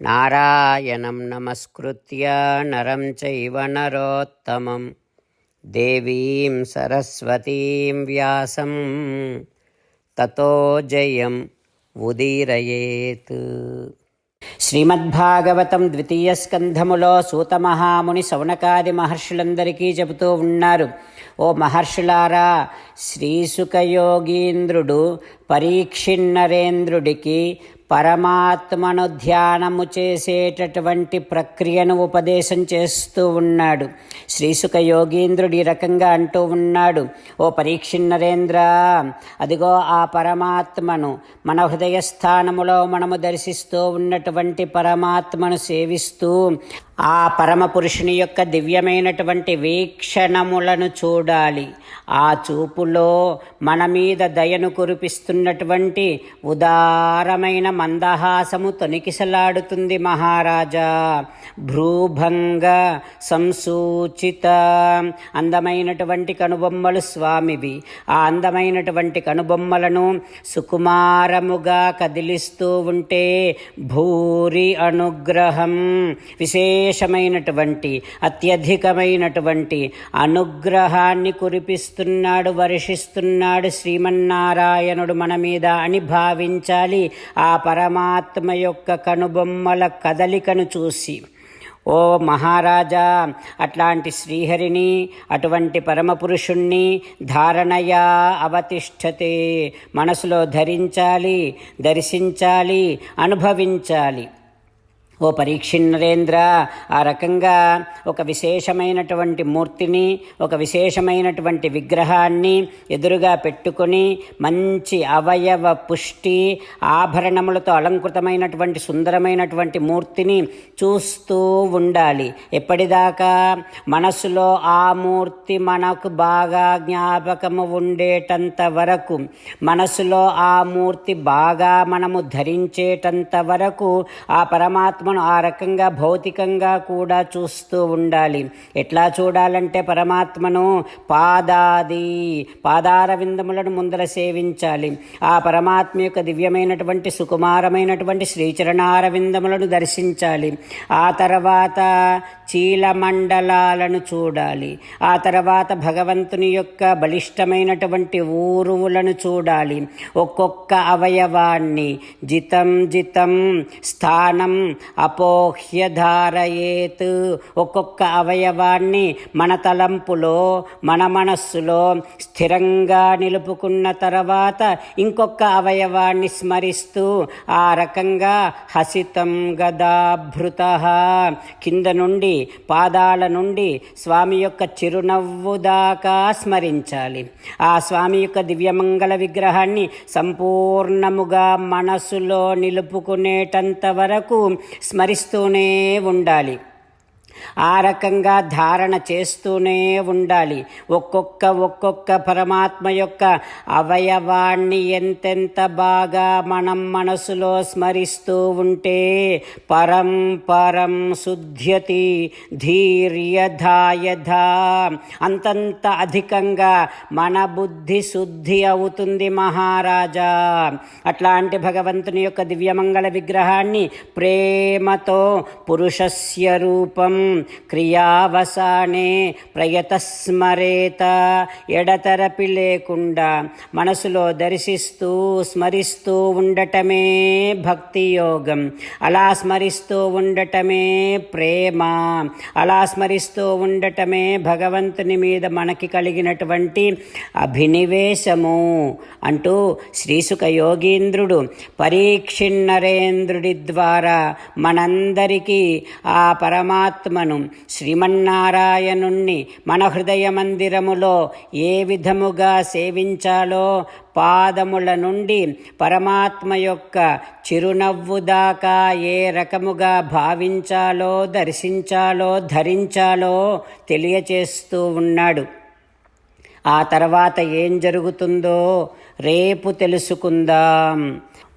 నారాయణం నమస్కృత్య నరం చైవ నరోత్తమం దేవీం సరస్వతీం వ్యాసం తతో జయం ఉదీరయేత్ శ్రీమద్భాగవతం ద్వితీయ స్కంధములో సూతమహాముని సౌనకాది మహర్షులందరికీ చెబుతూ ఉన్నారు ఓ మహర్షులారా శ్రీసుఖయోగీంద్రుడు పరీక్షిన్నరేంద్రుడికి పరమాత్మను ధ్యానము చేసేటటువంటి ప్రక్రియను ఉపదేశం చేస్తూ ఉన్నాడు. శ్రీసుఖ యోగీంద్రుడు ఈ రకంగా అంటూ ఉన్నాడు. ఓ పరీక్షిన్నరేంద్ర అదిగో ఆ పరమాత్మను. మన హృదయ స్థానములో మనము దర్శిస్తూ ఉన్నటువంటి పరమాత్మను సేవిస్తూ ఆ పరమ పురుషుని యొక్క దివ్యమైనటువంటి వీక్షణములను చూడాలి. ఆ చూపులో మన మీద దయను కురిపిస్తున్నటువంటి ఉదారమైన మందహాసము తొనికిసలాడుతుంది మహారాజా. భ్రూభంగ సంసూచిత. అందమైనటువంటి కనుబొమ్మలు స్వామివి. ఆ అందమైనటువంటి కనుబొమ్మలను సుకుమారముగా కదిలిస్తూ ఉంటే భూరి అనుగ్రహం. విశేషమైనటువంటి అత్యధికమైనటువంటి అనుగ్రహాన్ని కురిపిస్తున్నాడు వర్షిస్తున్నాడు శ్రీమన్నారాయణుడు మన మీద అని భావించాలి. ఆ పరమాత్మ యొక్క కనుబొమ్మల కదలికను చూసి ఓ మహారాజా అట్లాంటి శ్రీహరిని అటువంటి పరమపురుషుణ్ణి ధారణయా అవతిష్టతే మనసులో ధరించాలి దర్శించాలి అనుభవించాలి. ఓ పరీక్షిన్నరేంద్ర ఆ రకంగా ఒక విశేషమైనటువంటి మూర్తిని ఒక విశేషమైనటువంటి విగ్రహాన్ని ఎదురుగా పెట్టుకొని మంచి అవయవ పుష్టి ఆభరణములతో అలంకృతమైనటువంటి సుందరమైనటువంటి మూర్తిని చూస్తూ ఉండాలి. ఎప్పటిదాకా మనసులో ఆ మూర్తి మనకు బాగా జ్ఞాపకము ఉండేటంత వరకు మనసులో ఆ మూర్తి బాగా మనము ధరించేటంత వరకు ఆ పరమాత్మ పరమాత్మను ఆ రకంగా భౌతికంగా కూడా చూస్తూ ఉండాలి. ఎట్లా చూడాలంటే పరమాత్మను పాదాది పాదార విందములను ముందర సేవించాలి. ఆ పరమాత్మ యొక్క దివ్యమైనటువంటి సుకుమారమైనటువంటి శ్రీచరణార విందములను దర్శించాలి. ఆ తర్వాత చీలమండలాలను చూడాలి. ఆ తర్వాత భగవంతుని యొక్క బలిష్టమైనటువంటి ఊరువులను చూడాలి. ఒక్కొక్క అవయవాన్ని జితం జితం స్థానం అపోహ్య ధారయేత్ ఒక్కొక్క అవయవాన్ని మన తలంపులో మన మనస్సులో స్థిరంగా నిలుపుకున్న తర్వాత ఇంకొక అవయవాన్ని స్మరిస్తూ ఆ రకంగా హసితం గదాభృత. కింద నుండి పాదాల నుండి స్వామి యొక్క చిరునవ్వు దాకా స్మరించాలి. ఆ స్వామి యొక్క దివ్యమంగళ విగ్రహాన్ని సంపూర్ణముగా మనసులో నిలుపుకునేటంత వరకు స్మరిస్తూనే ఉండాలి. ఆ రకంగా ధారణ చేస్తూనే ఉండాలి. ఒక్కొక్క ఒక్కొక్క పరమాత్మ యొక్క అవయవాన్ని ఎంతెంత బాగా మనం మనసులో స్మరిస్తూ ఉంటే పరం పరం శుద్ధ్యతి ధీర్యధాయధ. అంతంత అధికంగా మన బుద్ధి శుద్ధి అవుతుంది మహారాజా. అట్లాంటి భగవంతుని యొక్క దివ్యమంగళ విగ్రహాన్ని ప్రేమతో పురుషస్య రూపం క్రియావసానే ప్రయతస్మరేత ఎడతరపి లేకుండా మనసులో దర్శిస్తూ స్మరిస్తూ ఉండటమే భక్తి యోగం అలా స్మరిస్తూ ఉండటమే ప్రేమ. అలా స్మరిస్తూ ఉండటమే భగవంతుని మీద మనకి కలిగినటువంటి అభినివేశము అంటూ శ్రీసుక యోగీంద్రుడు పరీక్షిన్నరేంద్రుడి ద్వారా మనందరికీ ఆ పరమాత్మ మహిమను శ్రీమన్నారాయణుణ్ణి మన హృదయ మందిరములో ఏ విధముగా సేవించాలో పాదముల నుండి పరమాత్మ యొక్క చిరునవ్వు దాకా ఏ రకముగా భావించాలో దర్శించాలో ధరించాలో తెలియచేస్తూ ఉన్నాడు. ఆ తర్వాత ఏం జరుగుతుందో రేపు తెలుసుకుందాం.